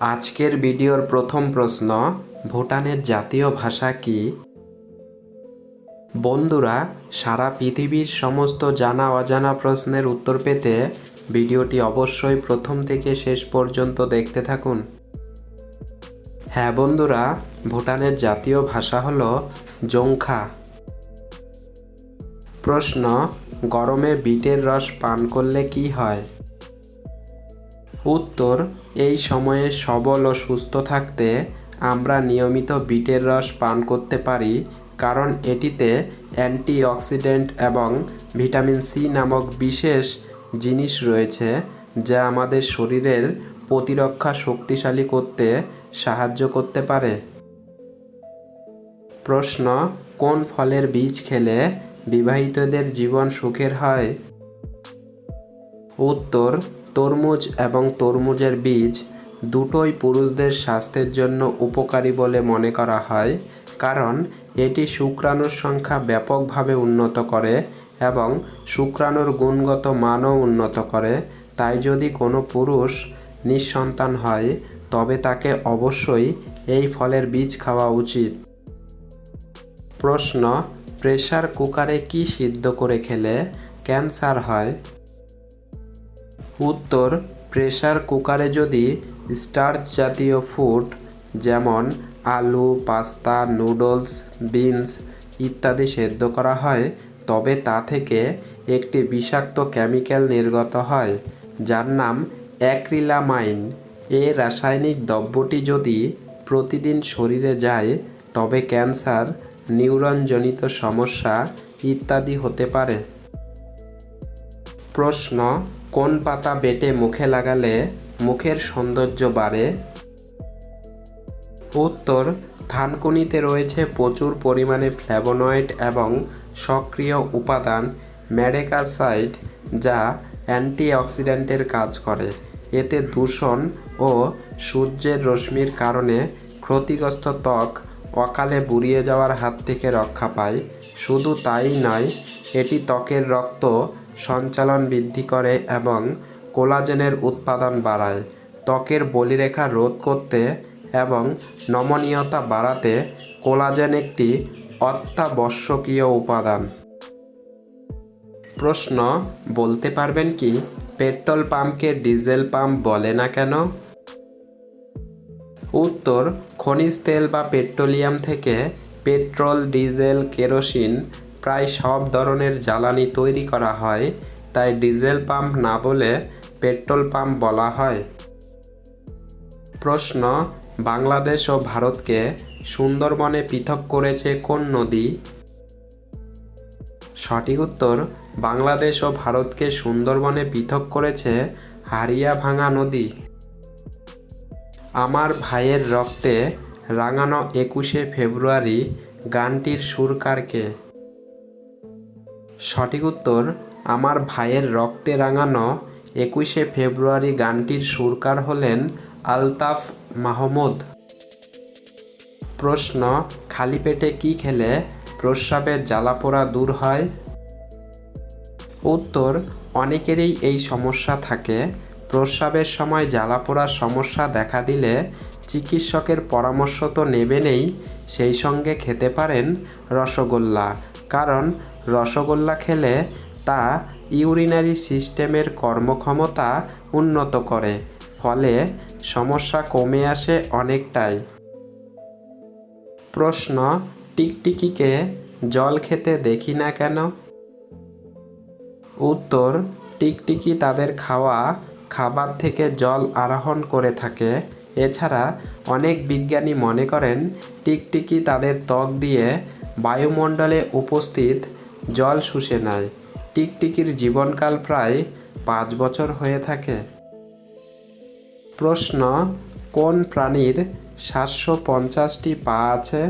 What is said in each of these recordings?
আজকের ভিডিওর প্রথম প্রশ্ন, ভুটানের জাতীয় ভাষা কি? বন্ধুরা, সারা পৃথিবীর সমস্ত জানা অজানা প্রশ্নের উত্তর পেতে ভিডিওটি অবশ্যই প্রথম থেকে শেষ পর্যন্ত দেখতে থাকুন। হ্যাঁ বন্ধুরা, ভুটানের জাতীয় ভাষা হল জংখা। প্রশ্ন, গরমে বিটের রস পান করলে কি হয়? উত্তর, এই সময়ে সবল ও সুস্থ থাকতে আমরা নিয়মিত বিটের রস পান করতে পারি, কারণ এটিতে অ্যান্টিঅক্সিডেন্ট এবং ভিটামিন সি নামক বিশেষ জিনিস রয়েছে, যা আমাদের শরীরের প্রতিরক্ষা শক্তিশালী করতে সাহায্য করতে পারে। প্রশ্ন, কোন ফলের বীজ খেলে বিবাহিতদের জীবন সুখের হয়? উত্তর তরমুজ এবং তরমুজের বীজ দুটোই পুরুষদের স্বাস্থ্যের জন্য উপকারী বলে মনে করা হয়, কারণ এটি শুক্রাণুর সংখ্যা ব্যাপকভাবে উন্নত করে এবং শুক্রাণুর গুণগত মানও উন্নত করে। তাই যদি কোনো পুরুষ নিঃসন্তান হয়, তবে তাকে অবশ্যই এই ফলের বীজ খাওয়া উচিত। প্রশ্ন, প্রেসার কুকারে কি সিদ্ধ করে খেলে ক্যান্সার হয়? উত্তর, প্রেসার কুকারে যদি স্টার্চ জাতীয় ফুড যেমন আলু, পাস্তা, নুডলস, বিনস ইত্যাদি সেদ্ধ করা হয়, তবে তা থেকে একটি বিষাক্ত কেমিক্যাল নির্গত হয়, যার নাম অ্যাক্রিলামাইন। এ রাসায়নিক দ্রব্যটি যদি প্রতিদিন শরীরে যায়, তবে ক্যান্সার, নিউরনজনিত সমস্যা ইত্যাদি হতে পারে। প্রশ্ন, কোন পাতা বেটে মুখে লাগালে মুখের সৌন্দর্য বাড়ে? উত্তর থানকুনিতে রয়েছে প্রচুর পরিমাণে ফ্ল্যাভোনয়েড এবং সক্রিয় উপাদান ম্যাডেকাসাইড যা অ্যান্টিঅক্সিডেন্টের কাজ করে। এতে দূষণ ও সূর্যের রশ্মির কারণে ক্ষতিগ্রস্ত ত্বক অকালে বুড়িয়ে যাওয়ার হাত থেকে রক্ষা পায়। শুধু তাই নয়, এটি ত্বকের রক্ত সঞ্চালন বৃদ্ধি করে এবং কোলাজেনের উৎপাদন বাড়ায়। ত্বকের বলিরেখা রোধ করতে এবং নমনীয়তা বাড়াতে কোলাজেন একটি অত্যাবশ্যকীয় উপাদান। প্রশ্ন, বলতে পারবেন কি, পেট্রোল পাম্পকে ডিজেল পাম্প বলে না কেন? উত্তর, খনিজ তেল বা পেট্রোলিয়াম থেকে পেট্রোল, ডিজেল, কেরোসিন প্রায় সব ধরনের জ্বালানি তৈরি করা হয়, তাই ডিজেল পাম্প না বলে পেট্রোল পাম্প বলা হয়। প্রশ্ন, বাংলাদেশ ও ভারতকে সুন্দরবনে পৃথক করেছে কোন নদী? সঠিক উত্তর, বাংলাদেশ ও ভারতকে সুন্দরবনে পৃথক করেছে হারিয়া ভাঙা নদী। আমার ভাইয়ের রক্তে রাঙানো একুশে ফেব্রুয়ারি গানটির সুরকারকে সঠিক উত্তর, আমার ভাইয়ের রক্তে রাঙানো একুশে ফেব্রুয়ারি গানটির সুরকার হলেন আলতাফ মাহমুদ। প্রশ্ন, খালি পেটে কি খেলে প্রস্রাবের জ্বালাপোড়া দূর হয়? উত্তর, অনেকেরই এই সমস্যা থাকে। প্রস্রাবের সময় জ্বালাপোড়ার সমস্যা দেখা দিলে চিকিৎসকের পরামর্শ তো নেবেনই, সেই সঙ্গে খেতে পারেন রসগোল্লা। কারণ রসগোল্লা খেলে তা ইউরিনারি সিস্টেমের কর্মক্ষমতা উন্নত করে, ফলে সমস্যা কমে আসে অনেকটাই। প্রশ্ন, টিকটিকিকে জল খেতে দেখি না কেন? উত্তর, টিকটিকি তাদের খাওয়া, খাবার থেকে জল আরোহণ করে থাকে। এছাড়া অনেক বিজ্ঞানী মনে করেন, টিকটিকি তাদের ত্বক দিয়ে বায়ুমণ্ডলে উপস্থিত জল শুষে নেয়। টিকটিকির জীবনকাল প্রায় পাঁচ বছর হয়ে থাকে। প্রশ্ন, কোন প্রাণীর সাতশো পঞ্চাশটি পা আছে?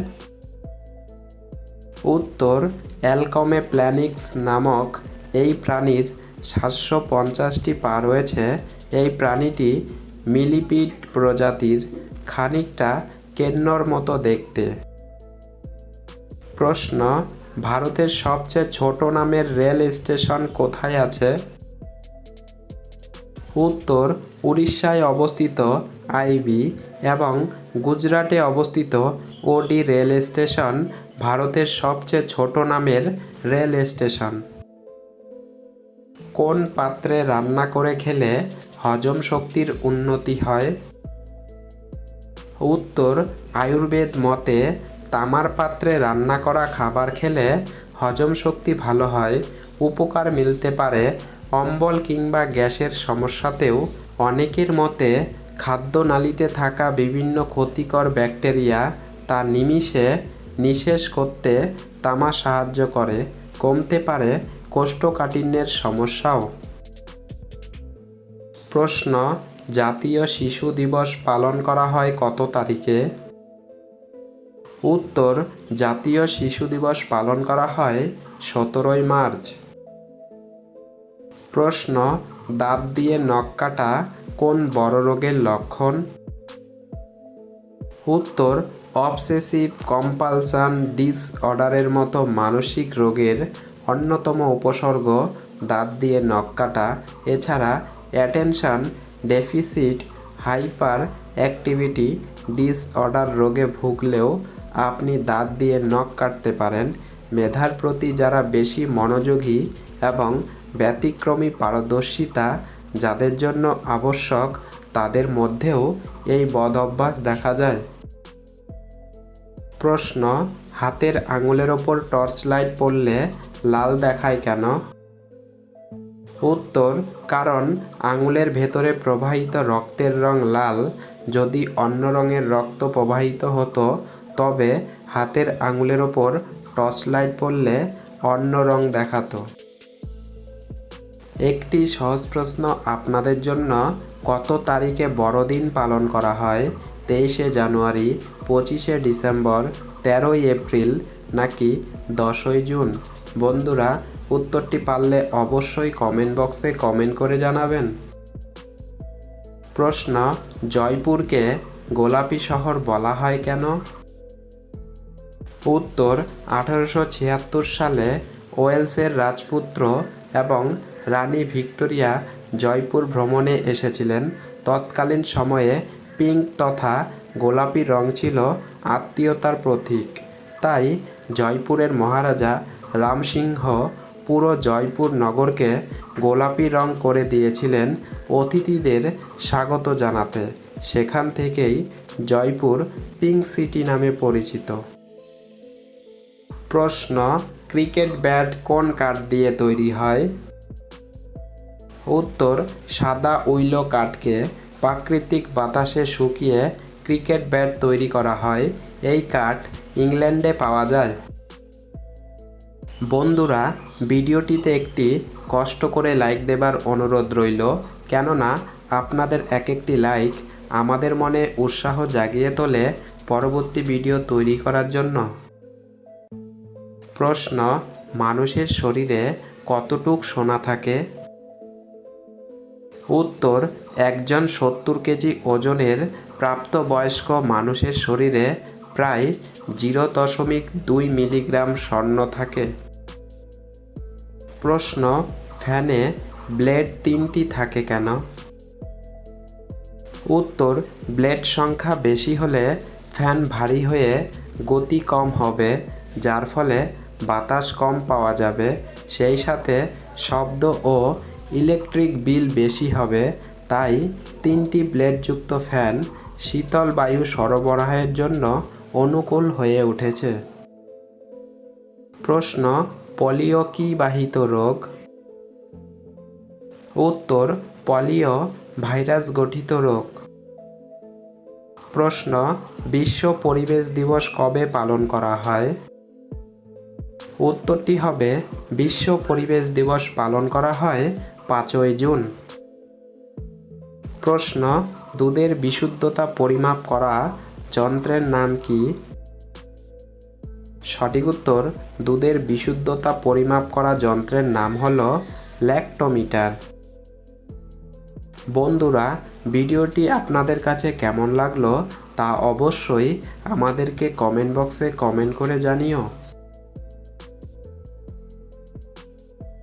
উত্তর অ্যালকমে প্ল্যানিক্স নামক এই প্রাণীর সাতশো পঞ্চাশটি পা রয়েছে। এই প্রাণীটি মিলিপিড প্রজাতির খানিকটা কেন্নর মতো দেখতে। প্রশ্ন ভারতের সবচেয়ে ছোট নামের রেল স্টেশন কোথায় আছে? উত্তর, উড়িষ্যায় অবস্থিত আইবি এবং গুজরাটে অবস্থিত ওডি রেল স্টেশন ভারতের সবচেয়ে ছোট নামের রেল স্টেশন। কোন পাত্রে রান্না করে খেলে হজম শক্তির উন্নতি হয়? উত্তর, আয়ুর্বেদ মতে তামার পাত্রে রান্না করা খাবার খেলে হজম শক্তি ভালো হয়, উপকার মিলতে পারে, অম্বল কিংবা গ্যাসের সমস্যাতেও অনেকের মতে খাদ্যনালীতে থাকা বিভিন্ন ক্ষতিকর ব্যাকটেরিয়া তা নিমিষে নিঃশেষ করতে তামা সাহায্য করে, কমতে পারে কোষ্ঠকাঠিন্যের সমস্যাও। প্রশ্ন, জাতীয় শিশু দিবস পালন করা হয় কত তারিখে? উত্তর, জাতীয় শিশু দিবস পালন করা হয় সতেরোই মার্চ। প্রশ্ন, দাঁত দিয়ে নখ কাটা কোন বড় রোগের লক্ষণ? উত্তর, অবসেসিভ কম্পালসান ডিসঅর্ডারের মতো মানসিক রোগের অন্যতম উপসর্গ দাঁত দিয়ে নখ কাটা। এছাড়া, attention deficit, hyperactivity disorder রোগে ভুগলেও আপনি দাঁত দিয়ে নখ কাটতে পারেন। মেধার প্রতি যারা বেশি মনোযোগী এবং ব্যতিক্রমী পারদর্শিতা যাদের জন্য আবশ্যক, তাদের মধ্যেও এই বদ অভ্যাস দেখা যায়। প্রশ্ন, হাতের আঙুলের ওপর টর্চ লাইট পড়লে লাল দেখায় কেন? উত্তর, কারণ আঙুলের ভেতরে প্রবাহিত রক্তের রং লাল, যদি অন্য রঙের রক্ত প্রবাহিত হতো তবে হাতের আঙুলের ওপর টর্চ লাইট পড়লে অন্য রং দেখাতো। একটি সহজ প্রশ্ন আপনাদের জন্য, কত তারিখে বড়দিন পালন করা হয়? তেইশে জানুয়ারি, পঁচিশে ডিসেম্বর, তেরোই এপ্রিল নাকি দশই জুন? বন্ধুরা, উত্তরটি পারলে অবশ্যই কমেন্ট বক্সে কমেন্ট করে জানাবেন। প্রশ্ন, জয়পুরকে গোলাপি শহর বলা হয় কেন? উত্তর আঠারোশো ছিয়াত্তর সালে ওয়েলসের রাজপুত্র এবং রানী ভিক্টোরিয়া জয়পুর ভ্রমণে এসেছিলেন। তৎকালীন সময়ে পিঙ্ক তথা গোলাপি রং ছিল আত্মীয়তার প্রতীক। তাই জয়পুরের মহারাজা রামসিংহ পুরো জয়পুর নগরকে গোলাপি রং করে দিয়েছিলেন অতিথিদের স্বাগত জানাতে। সেখান থেকেই জয়পুর পিঙ্ক সিটি নামে পরিচিত। প্রশ্ন, ক্রিকেট ব্যাট কোন কাঠ দিয়ে তৈরি হয়? উত্তর, সাদা উইলো কাঠকে প্রাকৃতিক বাতাসে শুকিয়ে ক্রিকেট ব্যাট তৈরি করা হয়। এই কাঠ ইংল্যান্ডে পাওয়া যায়। বন্ধুরা, ভিডিওটিতে একটি কষ্ট করে লাইক দেবার অনুরোধ রইল, কেননা আপনাদের এক একটি লাইক আমাদের মনে উৎসাহ জাগিয়ে তোলে পরবর্তী ভিডিও তৈরি করার জন্য। প্রশ্ন, মানুষের শরীরে কতটুক সোনা থাকে? উত্তর, একজন সত্তর কেজি ওজনের প্রাপ্তবয়স্ক মানুষের শরীরে প্রায় জিরো দশমিক দুই মিলিগ্রাম স্বর্ণ থাকে। প্রশ্ন, ফ্যানে ব্লেড তিনটি থাকে কেন? উত্তর, ব্লেড সংখ্যা বেশি হলে ফ্যান ভারী হয়ে গতি কম হবে, যার ফলে বাতাস কম পাওয়া যাবে, সেই সাথে শব্দ ও ইলেকট্রিক বিল বেশি হবে, তাই তিনটি ব্লেডযুক্ত ফ্যান শীতল বায়ু সরবরাহের জন্য অনুকূল হয়ে উঠেছে। প্রশ্ন, পলিও কি বাহিত রোগ? উত্তর, পলিও ভাইরাস গঠিত রোগ। প্রশ্ন, বিশ্ব পরিবেশ দিবস কবে পালন করা হয়? উত্তরটি হবে, বিশ্ব পরিবেশ দিবস পালন করা হয় পাঁচই জুন। প্রশ্ন, দুধের বিশুদ্ধতা পরিমাপ করা যন্ত্রের নাম কি? সঠিক উত্তর, দুধের বিশুদ্ধতা পরিমাপ করা যন্ত্রের নাম হল ল্যাক্টোমিটার। বন্ধুরা, ভিডিওটি আপনাদের কাছে কেমন লাগল তা অবশ্যই আমাদেরকে কমেন্ট বক্সে কমেন্ট করে জানিও।